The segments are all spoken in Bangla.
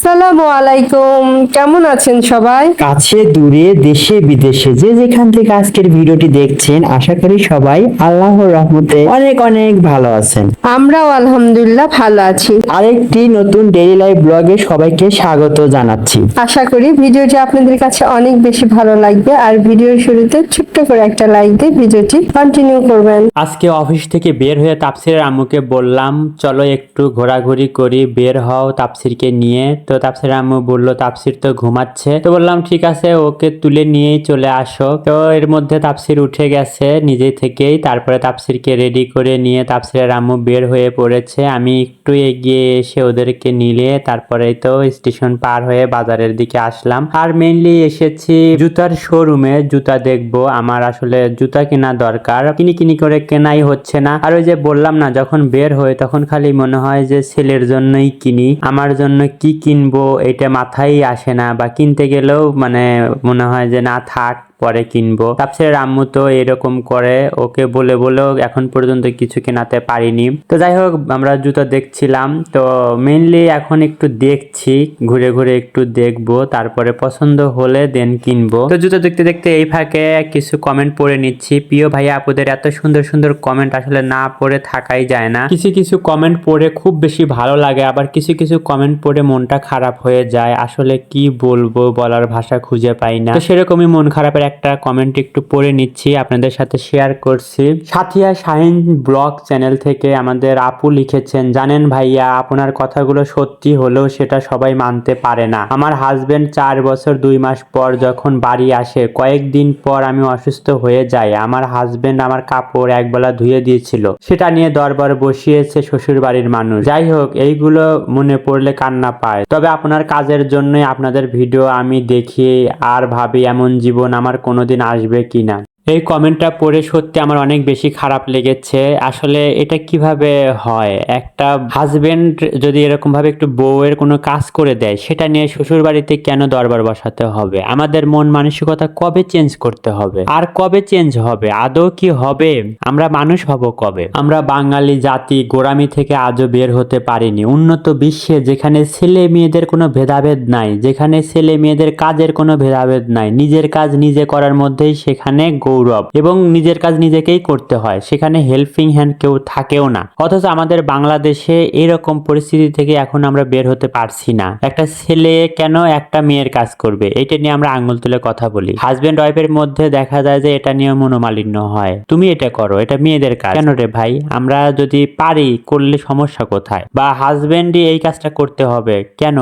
আসসালামু আলাইকুম। কেমন আছেন সবাই? কাছে দূরে দেশে বিদেশে যে যেখান থেকে আজকের ভিডিওটি দেখছেন আশা করি সবাই আল্লাহর রহমতে অনেক অনেক ভালো আছেন। আমরাও আলহামদুলিল্লাহ ভালো আছি। আরেকটি নতুন ডেইলি লাইফ ব্লগে সবাইকে স্বাগত জানাচ্ছি। আশা করি ভিডিওটি আপনাদের কাছে অনেক বেশি ভালো লাগবে আর ভিডিওর শুরুতে ছোট্ট করে একটা লাইক দিয়ে ভিডিওটি কন্টিনিউ করবেন। আজকে অফিস থেকে বের হয়ে তাপসিরের আম্মুকে বললাম চলো একটু ঘোরাঘুরি করি বের হও তাপসিরকে নিয়ে। তো তাপসিরের আম্মু বলল, তাপসির তো ঘুমাচ্ছে। তো বললাম, ঠিক আছে, ওকে তুলে নিয়েই চলে আসো। তো এর মধ্যে তাপসির উঠে গেছে নিজে থেকেই। তারপরে তাপসিরকে রেডি করে নিয়ে তাপসিরের আম্মু বের হয়ে পড়েছে। আমি একটু এগিয়ে এসে ওদেরকে নিলে তারপরে তো স্টেশন পার হয়ে বাজারের দিকে আসলাম। আর মেইনলি এসেছি জুতার শোরুমে জুতা দেখব, আমার আসলে জুতা কেনা দরকার। কিনি কিনি করে কেনাই হচ্ছে না। আর ওই যে বললাম না, যখন বের হই, তখন খালি মনে হয় যে ছেলের জন্যই কিনি। আমার জন্য কি কিনবো এটা মাথায় আসে না বা কিনতে গেলেও মানে মনে হয় যে না থাক। পরে কিনবো। তাপসের আম্মু তো এরকম করে, ওকে বলে বলেও এখন পর্যন্ত কিছু কেনাতে পারিনি। তো যাই হোক, আমরা জুতো দেখছিলাম। তো মেইনলি এখন একটু দেখছি, ঘুরে ঘুরে একটু দেখব, তারপরে পছন্দ হলে দেন কিনবো। তো জুতো দেখতে দেখতে এই ফাঁকে কিছু কমেন্ট পড়ে নিচ্ছি। প্রিয় ভাই, আপুদের এত সুন্দর সুন্দর কমেন্ট আসলে না পড়ে থাকাই যায় না। কিছু কিছু কমেন্ট পড়ে খুব বেশি ভালো লাগে, আবার কিছু কিছু কমেন্ট পড়ে মনটা খারাপ হয়ে যায়। আসলে কি বলব বলার ভাষা খুঁজে পাই না। তো সেরকমই মন খারাপের একটা কমেন্ট একটু পড়ে নিচ্ছি, আপনাদের সাথে শেয়ার করছি। সাথিয়া শাহিন ব্লগ চ্যানেল থেকে আমাদের আপু লিখেছেন, জানেন ভাইয়া, আপনার কথাগুলো সত্যি হলেও সেটা সবাই মানতে পারে না। আমার হাজবেন্ড চার বছর দুই মাস পর যখন বাড়ি আসে, কয়েকদিন পর আমি অসুস্থ হয়ে যাই আমার হাজবেন্ড আমার কাপড় একবেলা ধুয়ে দিয়েছিল। সেটা নিয়ে দরবার বসিয়েছে শ্বশুর বাড়ির মানুষ। যাই হোক, এইগুলো মনে পড়লে কান্না পায়। তবে আপনার কাজের জন্যই আপনাদের ভিডিও আমি দেখি আর ভাবি এমন জীবন আমার কোনোদিন আসবে কিনা এই কমেন্টটা পড়ে সত্যি আমার অনেক বেশি খারাপ লেগেছে। আসলে এটা কীভাবে হয়? একটা হাজবেন্ড যদি এরকম ভাবে একটু বউয়ের কোনো কাজ করে দেয়, সেটা নিয়ে শ্বশুর বাড়িতে কেন দরবার বসাতে হবে? আমাদের মন মানসিকতা কবে চেঞ্জ করতে হবে? আর কবে চেঞ্জ হবে? আদৌ কি হবে? আমরা মানুষ হব কবে? আমরা বাঙালি জাতি, গোড়ামি থেকে আজও বের হতে পারিনি। উন্নত বিশ্বে যেখানে ছেলে মেয়েদের কোনো ভেদাভেদ নাই, যেখানে ছেলে মেয়েদের কাজের কোনো ভেদাভেদ নাই, নিজের কাজ নিজে করার মধ্যেই সেখানে গৌরব এবং নিজের কাজ নিজেকেই করতে হয়। সেখানে হেল্পিং হ্যান্ড কেউ থাকেও না। অথচ আমাদের বাংলাদেশে এরকম পরিস্থিতি থেকে এখন আমরা বের হতে পারছি না। একটা ছেলে কেন একটা মেয়ের কাজ করবে? এটা নিয়ে আমরা আঙুল তুলে কথা বলি। হাজবেন্ড ওয়াইফের মধ্যে দেখা যায় যে এটা নিয়ে মনোমালিন্য হয়। তুমি এটা করো, এটা মেয়েদের কাজ। কেন রে ভাই? আমরা যদি পারি, করলে সমস্যা কোথায়? বা হাজবেন্ডই এই কাজটা করতে হবে কেন?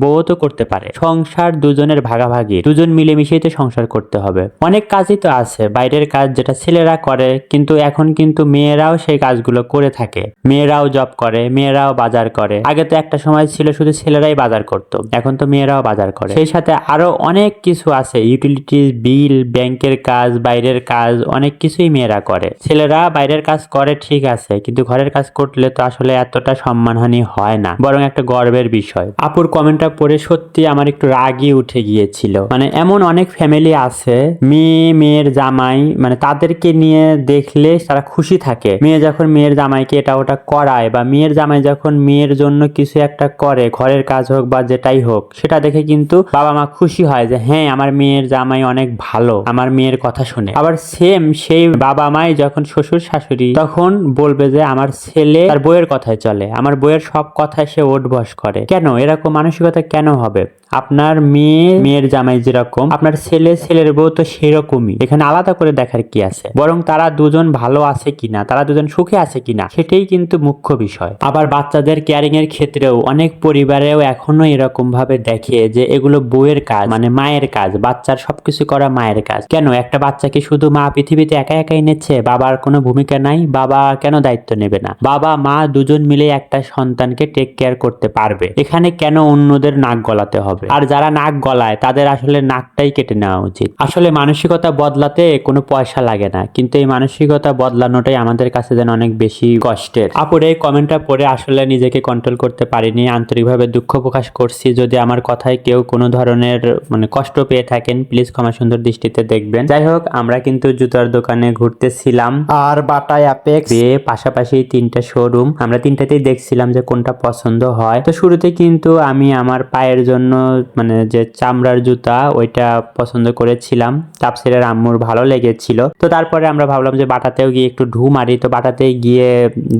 বউ তো করতে পারে। সংসার দুজনের ভাগাভাগি। দুজন মিলেমিশেই তো সংসার করতে হবে। অনেক কাজই তো আছে। বাইরের কাজ যেটা ছেলেরা করে, কিন্তু এখন কিন্তু মেয়েরাও সেই কাজগুলো করে থাকে। মেয়েরাও জব করে, মেয়েরাও বাজার করে। আগে তো একটা সময় ছিল শুধু ছেলেরাই বাজার করতো, এখন তো মেয়েরাও বাজার করে। সেই সাথে আরও অনেক কিছু আছে ইউটিলিটি বিল ব্যাংকের কাজ, বাইরের কাজ, অনেক কিছুই মেয়েরা করে। ছেলেরা বাইরের কাজ করে ঠিক আছে, কিন্তু ঘরের কাজ করলে তো আসলে এতটা সম্মানহানি হয় না, বরং একটা গর্বের বিষয়। আপুর কমেন্টটা পড়ে সত্যি আমার একটু রাগই উঠে গিয়েছিল। মানে এমন অনেক ফ্যামিলি আছে, মেয়ে, মেয়ের জামাই মানে তাদেরকে নিয়ে দেখলে তারা খুশি থাকে। মেয়ে যখন মেয়ের জামাইকে এটা ওটা করায় বা মেয়ের জামাই যখন মেয়ের জন্য কিছু একটা করে, ঘরের কাজ হোক বা যেটাই হোক, সেটা দেখে কিন্তু বাবা মা খুশি হয় যে হ্যাঁ আমার মেয়ের জামাই অনেক ভালো, আমার মেয়ের কথা শুনে। আবার সেম সেই বাবা মাই যখন শ্বশুর শাশুড়ি, তখন বলবে যে, আমার ছেলে তার বইয়ের কথায় চলে, আমার বইয়ের সব কথায় সে ওট বস করে। কেন? এরকম মানসিকতা কেন হবে? আপনার মেয়ে, মেয়ের জামাই যেরকম, আপনার ছেলে, ছেলের বউ তো সেরকমই। এখানে আলাদা করে দেখার কি আছে? বরং তারা দুজন ভালো আছে কিনা, তারা দুজন সুখে আছে কিনা, সেটাই কিন্তু মুখ্য বিষয়। আবার বাচ্চাদের কেয়ারিং এর ক্ষেত্রেও অনেক পরিবারেও এখনও এরকম ভাবে দেখে যে এগুলো বউয়ের কাজ মানে মায়ের কাজ, বাচ্চার সবকিছু করা মায়ের কাজ। কেন? একটা বাচ্চাকে শুধু মা পৃথিবীতে একা একাই নিচ্ছে বাবার কোনো ভূমিকা নাই? বাবা কেন দায়িত্ব নেবে না? বাবা, মা দুজন মিলে একটা সন্তানকে টেক কেয়ার করতে পারবে। এখানে কেন অন্যদের নাক গলাতে হবে? হবে। আর যারা নাক গলায় তাদের আসলে নাকটাই কেটে নেওয়া উচিত। আসলে মানসিকতা বদলাতে কোনো পয়সা লাগে না কিন্তু এই মানসিকতা বদলানোটাই আমাদের কাছে যেন অনেক বেশি কষ্টের। আপুর এই কমেন্টটা পড়ে আসলে নিজেকে কন্ট্রোল করতে পারিনি আন্তরিকভাবে দুঃখ প্রকাশ করছি। যদি আমার কথায় কেউ কোনো ধরনের মানে কষ্ট পেয়ে থাকেন প্লিজ ক্ষমা সুন্দর দৃষ্টিতে দেখবেন। যাই হোক আমরা কিন্তু জুতার দোকানে ঘুরতেছিলাম। আর বাটা অ্যাপেক্স পেয়ে পাশাপাশি তিনটা শোরুম আমরা তিনটাতেই দেখছিলাম যে কোনটা পছন্দ হয়। তো শুরুতে কিন্তু আমি আমার পায়ের জন্য মানে যে চামড়ার জুতা, ওইটা পছন্দ করেছিলাম। তাপসিরের আম্মুর ভালো লেগেছিল। তো তারপরে আমরা ভাবলাম যে বাটাতেও গিয়ে একটু ঢু মারি। তো বাটাতে গিয়ে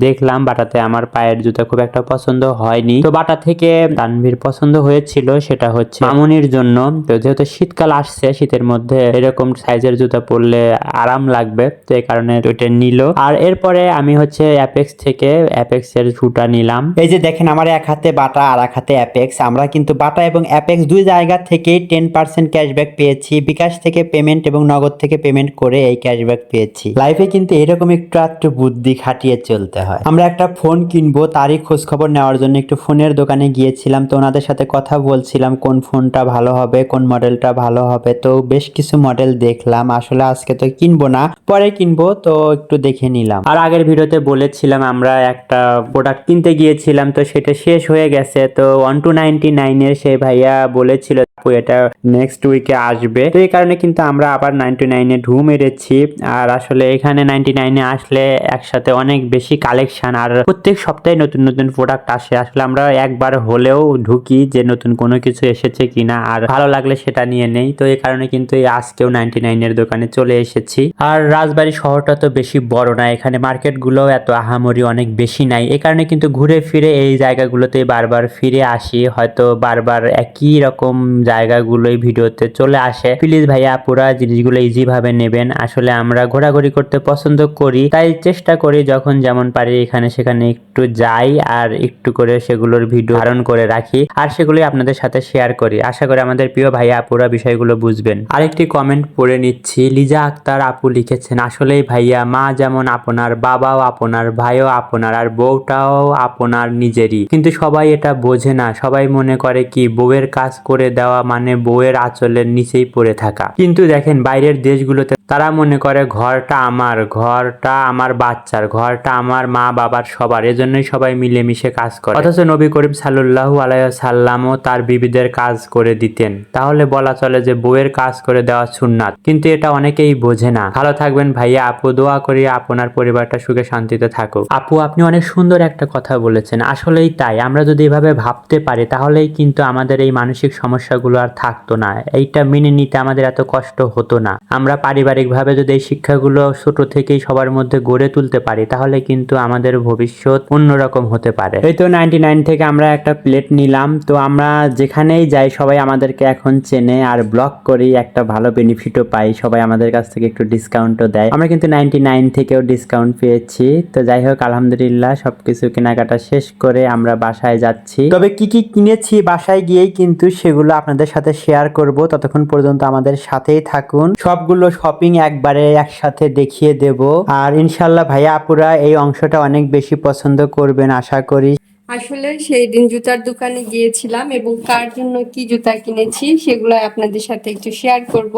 দেখলাম বাটাতে আমার পায়ের জুতা খুব একটা পছন্দ হয়নি। তো বাটা থেকে তানভীর পছন্দ হয়েছিল, সেটা হচ্ছে মামুনির জন্য। তো যেহেতু শীতকাল আসছে, শীতের মধ্যে এরকম সাইজের জুতা পরলে আরাম লাগবে। তো এই কারণে ওইটা নিল। আর এরপরে আমি হচ্ছে অ্যাপেক্স থেকে অ্যাপেক্স এর শুটা নিলাম। এই যে দেখেন, আমার এক হাতে বাটা, আর এক হাতে অ্যাপেক্স আমরা কিন্তু বাটা এবং অ্যাপেক্স দুই জায়গা থেকেই টেন পার্সেন্ট ক্যাশব্যাক পেয়েছি। বিকাশ থেকে পেমেন্ট এবং নগদ থেকে পেমেন্ট করে এই ক্যাশব্যাক পেয়েছি। লাইফে কিন্তু এরকম একটু আধটু বুদ্ধি খাটিয়ে চলতে হয়। আমরা একটা ফোন কিনবো, তারই খোঁজ খবর নেওয়ার জন্য একটু ফোনের দোকানে গিয়েছিলাম, তো ওনাদের সাথে কথা বলছিলাম, কোন ফোনটা ভালো হবে, কোন মডেলটা ভালো হবে, তো বেশ কিছু মডেল দেখলাম। আসলে আজকে তো কিনবো না, পরে কিনবো, তো একটু দেখে নিলাম। আর আগের ভিডিওতে বলেছিলাম আমরা একটা প্রোডাক্ট কিনতে গিয়েছিলাম, তো সেটা শেষ হয়ে গেছে, তো ওয়ান টু নাইনটি নাইনের সেই ভাইয়া বলেছিল এটা নেক্সট উইকে আসবে। তো এই কারণে কিন্তু আমরা আবার নাইনটি নাইনে ঢু মেরেছি। আর আসলে এখানে নাইনটি নাইনে আসলে একসাথে অনেক বেশি কালেকশন আর প্রত্যেক সপ্তাহে নতুন নতুন প্রোডাক্ট আসে। আসলে আমরা একবার হলেও ঢুকি যে নতুন কোনো কিছু এসেছে কিনা। আর ভালো লাগলে সেটা নিয়ে নেই। তো এই কারণে কিন্তু এই আজকেও নাইনটি নাইনের দোকানে চলে এসেছি। আর রাজবাড়ি শহরটা তো বেশি বড় না। এখানে মার্কেটগুলো এত আহামরি অনেক বেশি নাই। এই কারণে কিন্তু ঘুরে ফিরে এই জায়গাগুলোতে বারবার ফিরে আসি। হয়তো বারবার একই রকম জায়গাগুলোই ভিডিওতে চলে আসে। প্লিজ ভাইয়া, পুরা জিনিসগুলো ইজি ভাবে নেবেন। আসলে আমরা ঘোরাঘুরি করতে পছন্দ করি, তাই চেষ্টা করি যখন যেমন পারি এখানে সেখানে একটু যাই আর একটু করে সেগুলোর ভিডিও ধারণ করে রাখি আর সেগুলোই আপনাদের সাথে শেয়ার করি। আশা করি আমাদের প্রিয় ভাইয়া আপুরা বিষয়গুলো বুঝবেন। আরেকটি কমেন্ট পড়ে নিচ্ছি, লিজা আক্তার আপু লিখেছেন, আসলেই ভাইয়া, মা যেমন আপনার, বাবাও আপনার, ভাইও আপনার আর বউটাও আপনার নিজেরই। কিন্তু সবাই এটা বোঝে না, সবাই মনে করে কি, বউয়ের কাজ করে দেওয়া মানে বউয়ের আঁচলের নিচেই পড়ে থাকা। কিন্তু দেখেন, বাইরের দেশগুলোতে তারা মনে করে, ঘরটা আমার ঘরটা আমার বাচ্চার, ঘরটা আমার মা বাবার সবার। এজন্যই সবাই মিলেমিশে কাজ করে। অথচ নবী করিম সাল্লাল্লাহু আলাইহি সাল্লামও তার বিবিদের কাজ করে দিতেন। তাহলে বলা চলে যে বউয়ের কাজ করে দেওয়া সুন্নাত। কিন্তু এটা অনেকেই বোঝে না। ভালো থাকবেন ভাইয়া, আপু দোয়া করি আপনার পরিবারটা সুখে শান্তিতে থাকুক। আপু, আপনি অনেক সুন্দর একটা কথা বলেছেন। আসলেই তাই। আমরা যদি এভাবে ভাবতে পারি, তাহলেই কিন্তু আমাদের এই মানসিক সমস্যাগুলো আর থাকতো না। এইটা মেনে নিতে আমাদের এত কষ্ট হতো না। আমরা পারিবারিকভাবে যদি এই শিক্ষাগুলো ছোট থেকেই সবার মধ্যে গড়ে তুলতে পারি, তাহলে কিন্তু আমাদের ভবিষ্যৎ অন্যরকম হতে পারে। এই তো নাইনটি নাইন থেকে আমরা একটা প্লেট নিলাম। তো আমরা যেখানেই যাই, সবাই আমাদেরকে এখন চেনে আর ব্লগ করি, একটা ভালো বেনিফিটও পাই। সবাই আমাদের কাছ থেকে একটু ডিসকাউন্টও দেয়। আমরা কিন্তু নাইনটি নাইন থেকেও ডিসকাউন্ট পেয়েছি। তো যাই হোক, আলহামদুলিল্লাহ, সবকিছু কেনাকাটা শেষ করে আমরা বাসায় যাচ্ছি। তবে কি কি কিনেছি, বাসায় গিয়েই কিন্তু সেগুলো আপনাদের সাথে শেয়ার করব। ততক্ষণ পর্যন্ত আমাদের সাথেই থাকুন। সবগুলো শপিং একবারে একসাথে দেখিয়ে দেব। আর ইনশাল্লাহ ভাইয়া আপুরা এই অংশটা অনেক বেশি পছন্দ করবেন, আশা করি। আসলে সেই দিন জুতার দোকানে গিয়েছিলাম এবং কার জন্য কি জুতা কিনেছি সেগুলো আপনাদের সাথে একটু শেয়ার করব।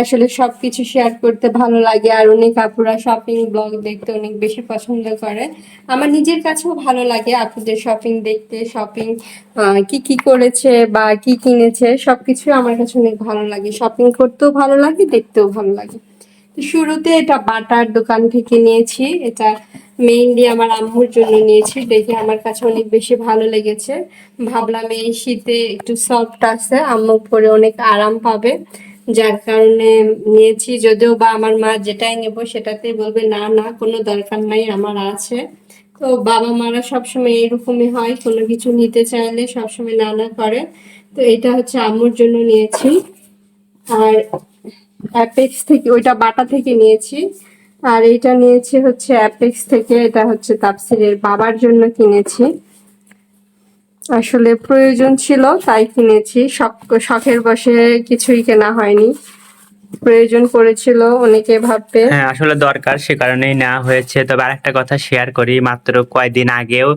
আসলে সবকিছু শেয়ার করতে ভালো লাগে আর অনেক আপুরা শপিং ব্লগ দেখতে অনেক বেশি পছন্দ করে। আমার নিজের কাছেও ভালো লাগে আপুদের শপিং দেখতে শপিং কি কি করেছে বা কি কিনেছে সবকিছু আমার কাছে অনেক ভালো লাগে। শপিং করতেও ভালো লাগে, দেখতেও ভালো লাগে। শুরুতে এটা বাটার দোকান থেকে নিয়েছি। এটা মেইনলি আমার আম্মুর জন্য নিয়েছি। দেখে আমার কাছে অনেক বেশি ভালো লেগেছে। ভাবলাম এই শীতে একটু সফট আছে, আম্মু পরে অনেক আরাম পাবে। যার কারণে নিয়েছি, যদিও বা আমার মা যেটাই নেব সেটাতে বলবে, না না, কোনো দরকার নাই, আমার আছে। তো বাবা মারা সবসময় এরকমই হয়, কোনো কিছু নিতে চাইলে সবসময় না না করে। তো এটা হচ্ছে আম্মুর জন্য নিয়েছি। আর অ্যাপেক্স থেকে, ওইটা বাটা থেকে নিয়েছি। আর এটা নিয়েছি হচ্ছে অ্যাপেক্স থেকে, এটা হচ্ছে তাপসিরের বাবার জন্য কিনেছি। আসলে প্রয়োজন ছিল, তাই কিনেছি। শখ, শখের বসে কিছুই কেনা হয়নি। প্রয়োজন পড়েছিল অনেকে ভাববে। হ্যাঁ আসলে দরকার সে কারণেই নেওয়া হয়েছে। তবে আরেকটা কথা শেয়ার করি মাত্র কয়েকদিন আগেও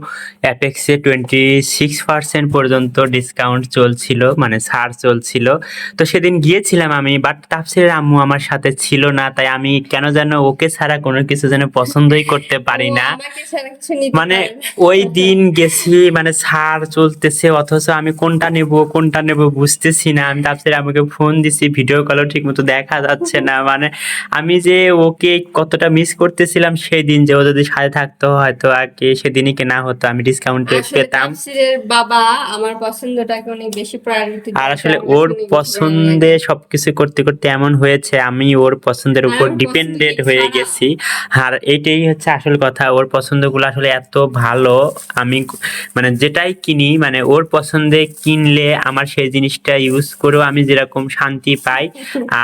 অ্যাপেক্সে টোয়েন্টি সিক্স পার্সেন্ট পর্যন্ত ডিসকাউন্ট চলছিল মানে ছাড় চলছিল। তো সেদিন গিয়েছিলাম আমি বাট তাপসিরের আম্মু আমার সাথে ছিল না তাই আমি কেন যেন ওকে ছাড়া কোনো কিছু যেন পছন্দই করতে পারি না। মানে ওই দিন গেছি মানে ছাড় চলতেছে অথচ আমি কোনটা নেব কোনটা নেব বুঝতেছি না। আমি তাপসির আমাকে ফোন দিছি ভিডিও কলও ঠিক মতো দেখা যাচ্ছে না। মানে আমি যে ওকে কতটা মিস করতেছিলাম সেই দিন যে ও যদি সাথে থাকতো হয়তো আগে সেদিনই কেনা হতো। আমি ডিসকাউন্টে পেতাম। বাবা আমার পছন্দটাকে অনেক বেশি প্রায়োরিটি আর আসলে ওর পছন্দে সবকিছু করতে করতে এমন হয়েছে আমি ওর পছন্দের উপর ডিপেন্ডেন্ট হয়ে গেছি। আর এইটাই হচ্ছে আসল কথা ওর পছন্দগুলো আসলে এত ভালো আমি মানে যেটাই কিনি মানে ওর পছন্দে কিনলে আমার সেই জিনিসটা ইউজ করেও আমি যেরকম শান্তি পাই।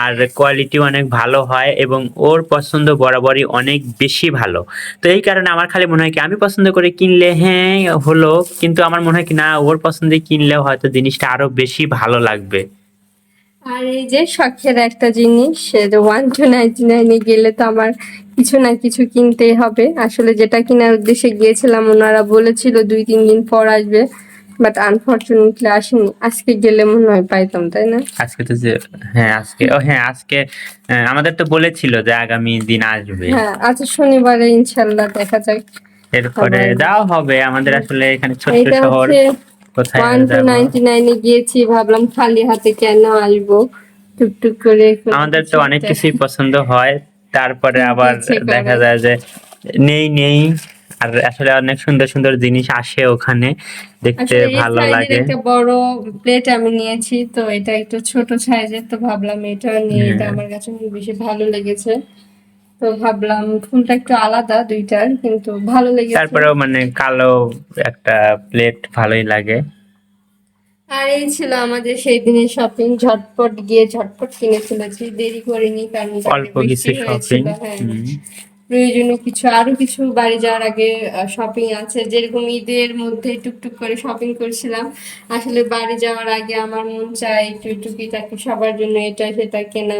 আর কোয়ালিটি অনেক ভালো হয় এবং ওর পছন্দ বরাবরই অনেক বেশি ভালো। তো এই কারণে আমার খালি মনে হয় কি আমি পছন্দ করে কিনলে হ্যাঁ হলো, কিন্তু আমার মনে হয় কি না, ওর পছন্দে কিনলে হয়তো জিনিসটা আরও বেশি ভালো লাগবে। আর এই যে শখের একটা জিনিস ওয়ান টু নাইনটি নাইনে গেলে তো আমার কিছু না কিছু কিনতেই হবে। আসলে যেটা কেনার উদ্দেশ্যে গিয়েছিলাম, ওনারা বলেছিল দুই তিন দিন পর আসবে। বাট আনফর্চুনেটলি আসেনি। আজকে গেলে মনে হয় পাইতাম তাই না? আজকে তো যে হ্যাঁ আজকে ও হ্যাঁ আজকে আমাদের তো বলেছিল যে আগামী দিন আসবে। হ্যাঁ আচ্ছা শনিবারে ইনশাল্লাহ দেখা যাক। এরপরে যাওয়া হবে আমাদের আসলে এখানে ছোট্ট শহর কোথায় ওয়ান টু নাইনটি নাইনে গিয়েছি ভাবলাম খালি হাতে কেন আসব? টুকটুক করে আমাদের তো অনেক কিছুই পছন্দ হয় তারপরে আবার দেখা যায় যে নেই নেই। আর আসলে অনেক সুন্দর সুন্দর জিনিস আসে ওখানে দেখতে ভালো লাগে। একটা বড় প্লেট আমি নিয়েছি তো এটা একটু ছোট সাইজের তো ভাবলাম এটা নিয়ে এটা হ্যাঁ। আমার কাছে বেশি ভালো লেগেছে। তো ভাবলাম ফুলটা একটু আলাদা দুইটার কিন্তু ভালো লেগেছে। তারপরেও মানে কালো একটা প্লেট ভালোই লাগে। আর এই ছিল আমাদের সেই দিনের শপিং ঝটপট গিয়ে ঝটপট কিনে ফেলেছি দেরি করিনি কারণ অল্প কিছু শপিং হ্যাঁ। প্রয়োজনীয় কিছু, আরও কিছু বাড়ি যাওয়ার আগে শপিং আছে। যেরকম ঈদের মধ্যে টুকটুক করে শপিং করছিলাম, আসলে বাড়ি যাওয়ার আগে আমার মন চায় একটু টুকিটাকি সবার জন্য এটা, সেটা কেনা।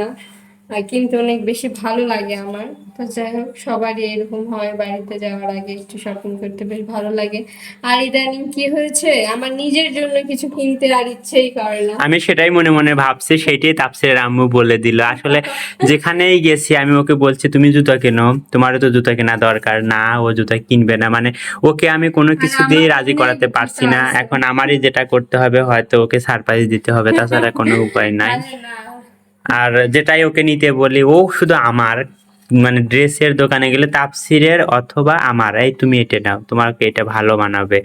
কিন্তু অনেক বেশি ভালো লাগে আমার। তো যাই হোক সবারই এরকম হয় বাড়িতে যাওয়ার আগে একটু শপিং করতে বেশ ভালো লাগে। আর ইদানিং কি হয়েছে? আমার নিজের জন্য কিছু কিনতে আর ইচ্ছেই করে না। আমি সেটাই মনে মনে ভাবছি সেইটাই তাপসের আম্মু বলে দিল। আসলে যেখানেই গেছি আমি ওকে বলছি তুমি জুতা কেনো? তোমারও তো জুতা কেনা দরকার না ও জুতা কিনবে না। মানে ওকে আমি কোনো কিছু দিয়ে রাজি করাতে পারছি না। এখন আমারই যেটা করতে হবে হয়তো ওকে সারপ্রাইজ দিতে হবে তাছাড়া কোনো উপায় নাই। আরে যেটাই ওকে নিতে বলি ও শুধু আমার মানে ড্রেসের দোকানে গেলে তাপসিরের অথবা আমার এই তুমি এটা নাও তোমাকে এটা ভালো মানাবে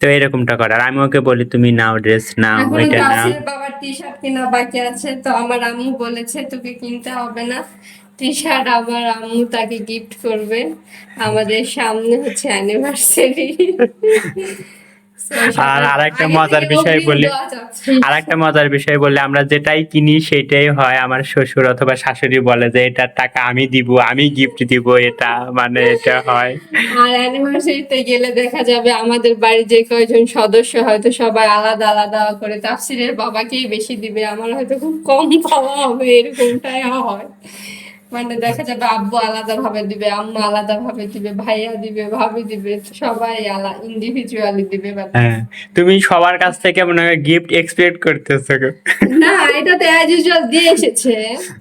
তো এরকমটা করে। আর আমি ওকে বলি তুমি নাও ড্রেস নাও এটা নাও। বাবার টি শার্ট কেনা বাকি আছে তো আমার আম্মু বলেছে তোকে কিনতে হবে না। টি শার্ট আমার আম্মু তাকে গিফট করবে আমাদের সামনে হচ্ছে অ্যানিভার্সারি আর আরেকটা মজার বিষয় বলি আর একটা মজার বিষয় বললে আমরা যেটাই কিনি সেটাই হয় আমার শ্বশুর অথবা শাশুড়ি বলে যে এটার টাকা আমি দিব আমি গিফট দিব এটা মানে এটা হয়। আর অ্যানিভার্সারিতে গেলে দেখা যাবে আমাদের বাড়ির যে কয়জন সদস্য হয়তো সবাই আলাদা আলাদা করে তাফসিরের বাবাকেই বেশি দিবে। আমার হয়তো খুব কম পাওয়া হবে এরকমটাই হয়। মানে দেখা যাবে আব্বু আলাদা ভাবে দিবে আম্মা আলাদা ভাবে দিবে ভাইয়া দিবে ভাবি দিবে সবাই আলা ইন্ডিভিজুয়ালি দিবে বা হ্যাঁ তুমি সবার কাছ থেকে মনে হয় গিফট এক্সপেক্ট করতেছো না এটা তো অ্যাজ ইউজুয়াল দিয়ে এসেছে।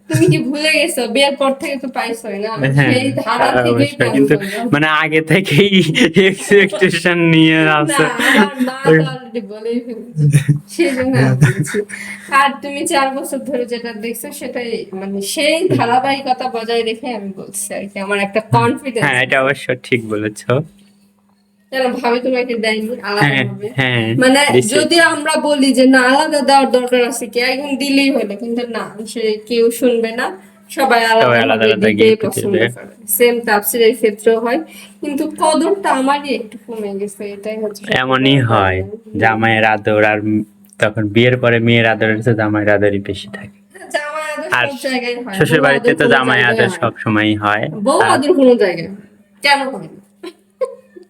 তুমি কি ভুলে গেছো? বিয়ের পর থেকে তো পাইছোই না। হ্যাঁ সেই ধারা তা থেকেই কিন্তু মানে আগে থেকেই এক্সপেকটেশন নিয়ে আছে আর তুমি চার বছর ধরে যেটা দেখছ সেটাই মানে সেই ধারাবাহিকতা বজায় রেখে আমি বলছি আর কি আমার একটা কনফিডেন্স হ্যাঁ এটা অবশ্য ঠিক বলেছ। যেন ভাবে তোমাকে দেয়নি আলাদা হ্যাঁ ভাবে। হ্যাঁ মানে যদি আমরা বলি যে না আলাদা দেওয়ার দরকার আছে কি একদম দিলেই হলো কিন্তু না সে কেউ শুনবে না। সবাই আলাদা আলাদা আলাদা পছন্দ করে। সেম তাপসিরের ক্ষেত্রেও হয় কিন্তু কদরটা আমারই একটু কমে গেছে এটাই হচ্ছে এমনই হয় জামাইয়ের আদর আর তখন বিয়ের পরে মেয়ের আদরের চেয়ে জামাইয়ের আদরই বেশি থাকে। জামাই আদর আর শ্বশুর বাড়িতে তো জামাই আদর। সব সময়ই হয় বউ আদর কোনো জায়গায়? কেন হয়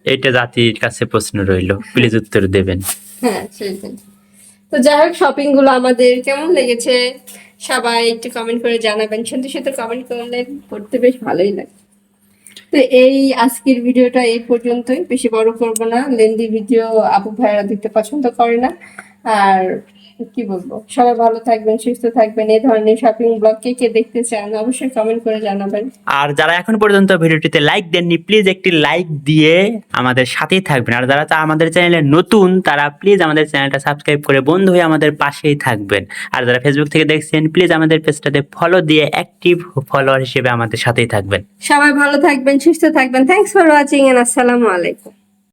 না? এইটা জাতির কাছে প্রশ্ন রইল। প্লিজ উত্তর দেবেন। হ্যাঁ তো যাই হোক শপিংগুলো আমাদের কেমন লেগেছে? সবাই একটু কমেন্ট করে জানাবেন। সুন্দর সুন্দর কমেন্ট করলে পড়তে বেশ ভালোই লাগে। তো এই আজকের ভিডিওটা এই পর্যন্তই। বেশি বড় করব না। লেন্দি ভিডিও আপু ভাইরা দেখতে পছন্দ করে না। আর কি বলব? সবাই ভালো থাকবেন সুস্থ থাকবেন। এই ধরনের শপিং ব্লগ কে কে দেখতে চান অবশ্যই কমেন্ট করে জানাবেন। আর যারা এখন পর্যন্ত ভিডিওটিতে লাইক দেননি প্লিজ একটি লাইক দিয়ে আমাদের সাথেই থাকবেন। আর যারা আমাদের চ্যানেলে নতুন তারা প্লিজ আমাদের চ্যানেলটা সাবস্ক্রাইব করে বন্ধু হয়ে আমাদের পাশেই থাকবেন। আর যারা ফেসবুক থেকে দেখছেন প্লিজ আমাদের পেজটাতে ফলো দিয়ে অ্যাক্টিভ ফলোয়ার হিসেবে আমাদের সাথেই থাকবেন। সবাই ভালো থাকবেন সুস্থ থাকবেন। থ্যাংকস ফর ওয়াচিং এন্ড আসসালামু আলাইকুম।